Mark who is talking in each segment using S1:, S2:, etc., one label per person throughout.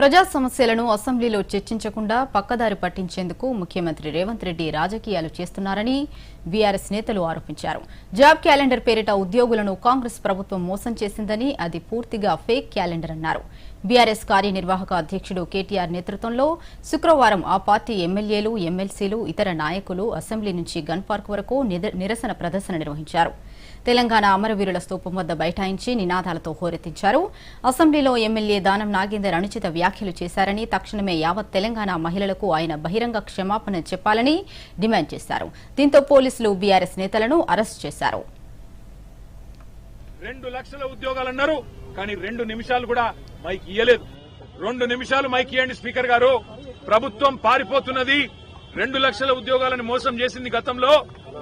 S1: ప్రజా సమస్యలను అసెంబ్లీలో చర్చించకుండా పక్కదారి పట్టించేందుకు ముఖ్యమంత్రి రేవంత్ రెడ్డి రాజకీయాలు చేస్తున్నారని బీఆర్ఎస్ నేతలు ఆరోపించారు. జాబ్ క్యాలెండర్ పేరిట ఉద్యోగులను కాంగ్రెస్ ప్రభుత్వం మోసం చేసిందని అది పూర్తిగా ఫేక్ క్యాలెండర్ అన్నారు. బీఆర్ఎస్ కార్యనిర్వాహక అధ్యక్షుడు కేటీఆర్ నేతృత్వంలో శుక్రవారం ఆ పార్టీ ఎమ్మెల్యేలు ఎమ్మెల్సీలు ఇతర నాయకులు అసెంబ్లీ నుంచి గన్ పార్క్ వరకు నిరసన ప్రదర్శన నిర్వహించారు. తెలంగాణ అమరవీరుల స్తూపం వద్ద బైఠాయించి నినాదాలతో హోరెత్తించారు. అసెంబ్లీలో ఎమ్మెల్యే దానం నాగేందర్ అనుచిత వ్యాఖ్యలు చేశారని తక్షణమే యావత్ తెలంగాణ మహిళలకు ఆయన బహిరంగ క్షమాపణ చెప్పాలని డిమాండ్ చేశారు. దీంతో పోలీసులు బీఆర్ఎస్ నేతలను అరెస్ట్ చేశారు.
S2: రెండు లక్షల ఉద్యోగాలు కానీ రెండు నిమిషాలు కూడా మైక్ ఇయ్యలేదు. రెండు నిమిషాలు మైక్ ఇవ్వండి స్పీకర్ గారు. ప్రభుత్వం పారిపోతున్నది. రెండు లక్షల ఉద్యోగాలను మోసం చేసింది గతంలో.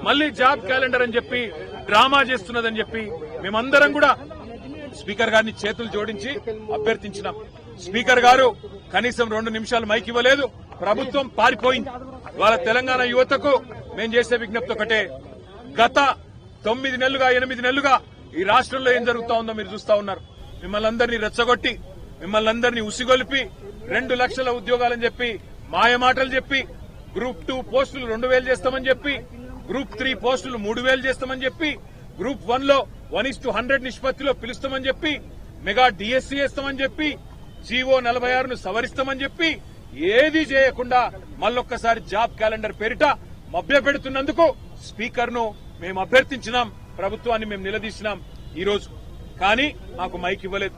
S2: మళ్ళీ జాబ్ క్యాలెండర్ అని చెప్పి డ్రామా చేస్తున్నదని చెప్పి మేమందరం కూడా స్పీకర్ గారిని చేతులు జోడించి అభ్యర్థించినాం. స్పీకర్ గారు కనీసం రెండు నిమిషాలు మైక్ ఇవ్వలేదు. ప్రభుత్వం పారిపోయింది. వాళ్ళ తెలంగాణ యువతకు మేం చేసే విజ్ఞప్తి ఒకటే. గత తొమ్మిది నెలలుగా ఎనిమిది నెలలుగా ఈ రాష్ట్రంలో ఏం జరుగుతా ఉందో మీరు చూస్తా ఉన్నారు. మిమ్మల్ని అందరినీ రెచ్చగొట్టి మిమ్మల్ని అందరినీ ఉసిగొలిపి రెండు లక్షల ఉద్యోగాలని చెప్పి మాయ మాటలు చెప్పి గ్రూప్ టూ పోస్టులు రెండు వేలు చేస్తామని చెప్పి గ్రూప్ త్రీ పోస్టులు మూడు వేలు చేస్తామని చెప్పి గ్రూప్ వన్లో వన్ ఇస్ టు హండ్రెడ్ నిష్పత్తిలో పిలుస్తామని చెప్పి మెగా డిఎస్సీ వేస్తామని చెప్పి జీవో నలభై ఆరును సవరిస్తామని చెప్పి ఏది చేయకుండా మళ్ళొక్కసారి జాబ్ క్యాలెండర్ పేరిట మభ్యపెడుతున్నందుకు స్పీకర్ను మేము అభ్యర్థించినాం ప్రభుత్వాన్ని మేము నిలదీసినాం. ఈ రోజు का मैक इवे